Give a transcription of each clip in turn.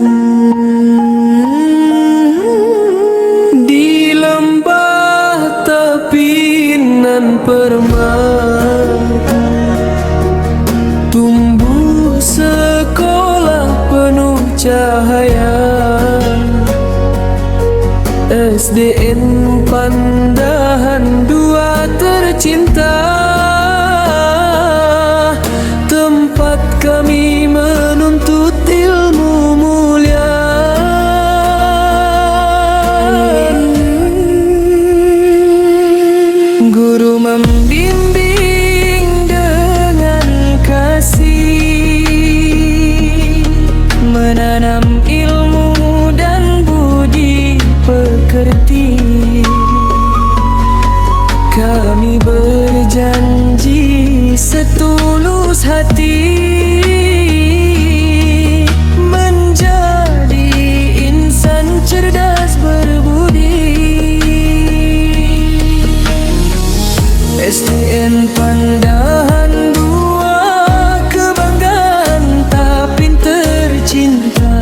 Di lembah tepinan permata Tumbuh sekolah penuh cahaya. SDN Pandahan dua tercinta membimbing dengan kasih Menanam ilmu dan budi pekerti. Kami berjanji setulus hati STN Pandahan dua Kebanggaan tapi tercinta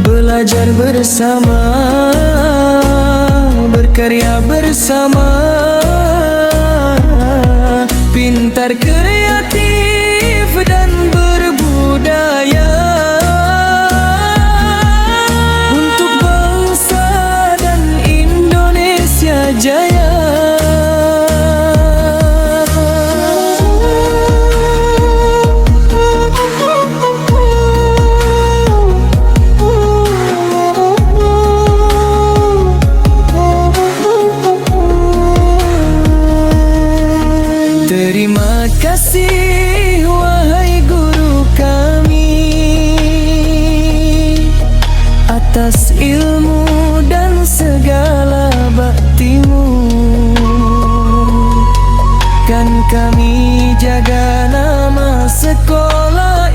Belajar bersama Berkarya bersama. Pintar kreatif dan berbudaya. Untuk bangsa dan Indonesia jaya Kasih wahai guru kami. Atas ilmu dan segala baktimu. Kan kami jaga nama sekolah